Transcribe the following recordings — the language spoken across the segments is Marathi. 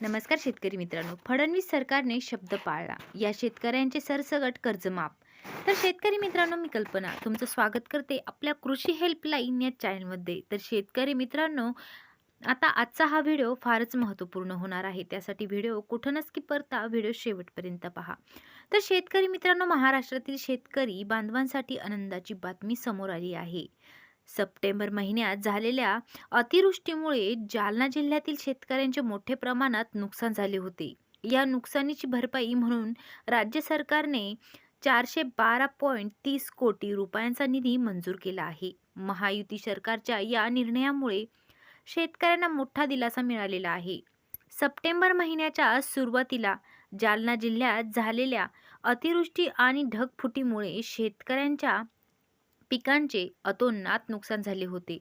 नमस्कार शेतकरी मित्रांनो. फडणवीस सरकारने शब्द पाळला. या शेतकऱ्यांचे सरसगट कर्जमाफ. तर शेतकरी मित्रांनो मी कल्पना तुमचं स्वागत करते आपल्या कृषी हेल्पलाईन या चॅनलमध्ये. तर शेतकरी मित्रांनो आता आजचा हा व्हिडिओ फारच महत्त्वपूर्ण होणार आहे. त्यासाठी व्हिडिओ कुठं नसकी परता व्हिडिओ शेवटपर्यंत पहा. तर शेतकरी मित्रांनो महाराष्ट्रातील शेतकरी बांधवांसाठी आनंदाची बातमी समोर आली आहे. सप्टेंबर महिन्यात झालेल्या अतिवृष्टीमुळे जालना जिल्ह्यातील शेतकऱ्यांचे मोठे प्रमाणात नुकसान झाले होते. या नुकसानीची भरपाई म्हणून राज्य सरकारने चारशे बारा पॉईंट तीस कोटी रुपयांचा निधी मंजूर केला आहे. महायुती सरकारच्या या निर्णयामुळे शेतकऱ्यांना मोठा दिलासा मिळालेला आहे. सप्टेंबर महिन्याच्या सुरुवातीला जालना जिल्ह्यात झालेल्या अतिवृष्टी आणि ढगफुटीमुळे शेतकऱ्यांच्या पिकांचे अतोनात नुकसान झाले होते.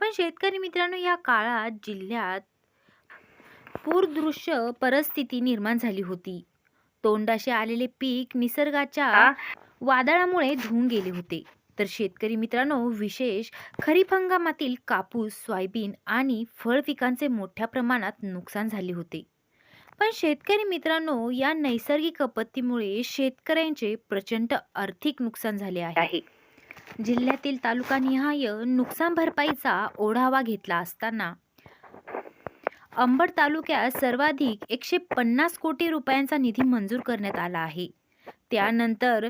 पण शेतकरी मित्रांनो या काळात जिल्ह्यात पूरदृश्य परिस्थिती निर्माण झाली होती. तोंडाशी आलेले पीक निसर्गाच्या वादळामुळे धुवून गेले होते. तर शेतकरी मित्रांनो विशेष खरीप हंगामातील कापूस सोयाबीन आणि फळ पिकांचे मोठ्या प्रमाणात नुकसान झाले होते. पण शेतकरी मित्रांनो या नैसर्गिक आपत्तीमुळे शेतकऱ्यांचे प्रचंड आर्थिक नुकसान झाले आहे. जिल्ह्यातील तालुकानिहाय नुकसान भरपाईचा ओढावा घेतला असताना. अंबड तालुक्यात सर्वाधिक एकशे पन्नास कोटी रुपयांचा निधी मंजूर करण्यात आला आहे. त्यानंतर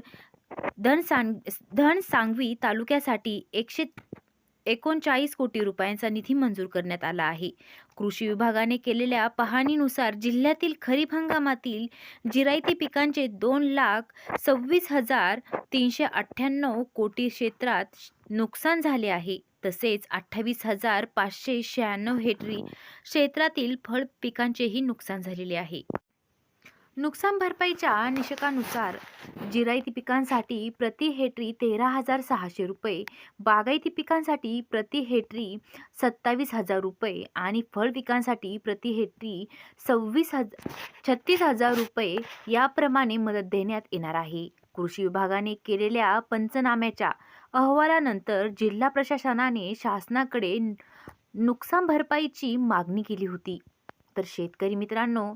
धनसांग धनसांगवी तालुक्यासाठी एकशे एकोणचाळीस कोटी रुपयांचा निधी मंजूर करण्यात आला आहे. कृषी विभागाने केलेल्या पाहणीनुसार जिल्ह्यातील खरीप हंगामातील जिरायती पिकांचे दोन लाख सव्वीस हजार तीनशे अठ्ठ्याण्णव कोटी क्षेत्रात नुकसान झाले आहे. तसेच अठ्ठावीस हजार पाचशे शहाण्णव हेक्टरी क्षेत्रातील फळ पिकांचेही नुकसान झालेले आहे. नुकसान भरपाईच्या निषकानुसार जिरायती पिकांसाठी प्रति हेक्टरी तेरा हजार सहाशे रुपये बागायती पिकांसाठी प्रति हेक्टरी सत्तावीस हजार रुपये आणि फळ पिकांसाठी प्रति हेक्टरी सव्वीस हज छत्तीस हजार रुपये याप्रमाणे मदत देण्यात येणार आहे. कृषी विभागाने केलेल्या पंचनाम्याच्या अहवालानंतर जिल्हा प्रशासनाने शासनाकडे नुकसान भरपाईची मागणी केली होती. तर शेतकरी मित्रांनो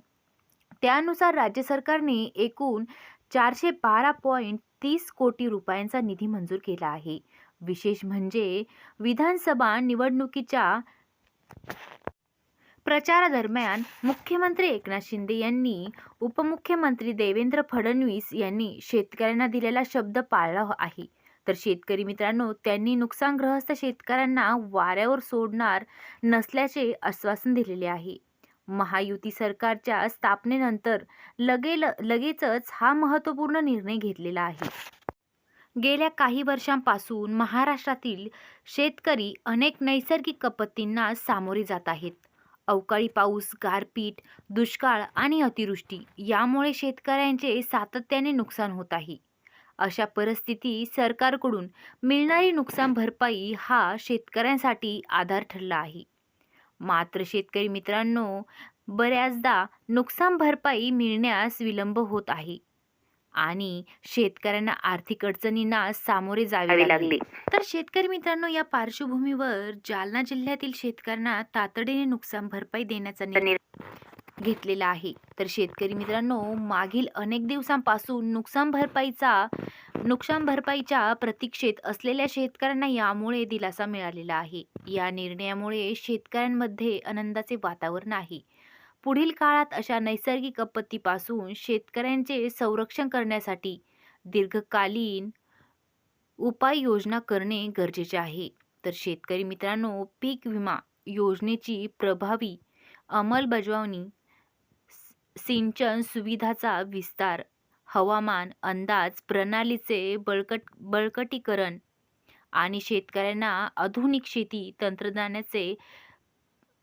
त्यानुसार राज्य सरकारने एकूण चारशे बारा पॉईंट तीस कोटी रुपयांचा निधी मंजूर केला आहे. विशेष म्हणजे विधानसभा निवडणुकीच्या प्रचारादरम्यान मुख्यमंत्री एकनाथ शिंदे यांनी उपमुख्यमंत्री देवेंद्र फडणवीस यांनी शेतकऱ्यांना दिलेला शब्द पाळला आहे. तर शेतकरी मित्रांनो त्यांनी नुकसानग्रस्त शेतकऱ्यांना वाऱ्यावर सोडणार नसल्याचे आश्वासन दिलेले आहे. महायुती सरकारच्या स्थापनेनंतर लगे लगेचच हा महत्त्वपूर्ण निर्णय घेतलेला आहे. गेल्या काही वर्षांपासून महाराष्ट्रातील शेतकरी अनेक नैसर्गिक आपत्तींना सामोरे जात आहेत. अवकाळी पाऊस गारपीट दुष्काळ आणि अतिवृष्टी यामुळे शेतकऱ्यांचे सातत्याने नुकसान होत आहे. अशा परिस्थितीत सरकारकडून मिळणारी नुकसान भरपाई हा शेतकऱ्यांसाठी आधार ठरला आहे. मात्र शेतकरी मित्रांनो बऱ्याचदा नुकसान भरपाई मिळण्यास विलंब होत आहे आणि शेतकऱ्यांना आर्थिक अडचणींना सामोरे जावे लागले. तर शेतकरी मित्रांनो या पार्श्वभूमीवर जालना जिल्ह्यातील शेतकऱ्यांना तातडीने नुकसान भरपाई देण्याचा निर्णय घेतलेला आहे. तर शेतकरी मित्रांनो मागील अनेक दिवसांपासून नुकसान भरपाईचा नुकसान भरपाईच्या प्रतीक्षेत असलेल्या शेतकऱ्यांना यामुळे दिलासा मिळालेला आहे. या निर्णयामुळे शेतकऱ्यांमध्ये आनंदाचे वातावरण आहे. पुढील काळात अशा नैसर्गिक आपत्तीपासून शेतकऱ्यांचे संरक्षण करण्यासाठी दीर्घकालीन उपाययोजना करणे गरजेचे आहे. तर शेतकरी मित्रांनो पीक विमा योजनेची प्रभावी अंमलबजावणी सिंचन सुविधाचा विस्तार हवामान अंदाज प्रणालीचे बळकट बळकटीकरण आणि शेतकऱ्यांना आधुनिक शेती तंत्रज्ञानाचे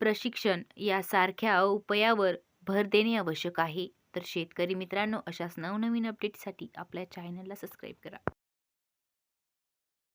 प्रशिक्षण यासारख्या उपायावर भर देणे आवश्यक आहे. तर शेतकरी मित्रांनो अशाच नवनवीन अपडेटसाठी आपल्या चॅनलला सबस्क्राईब करा.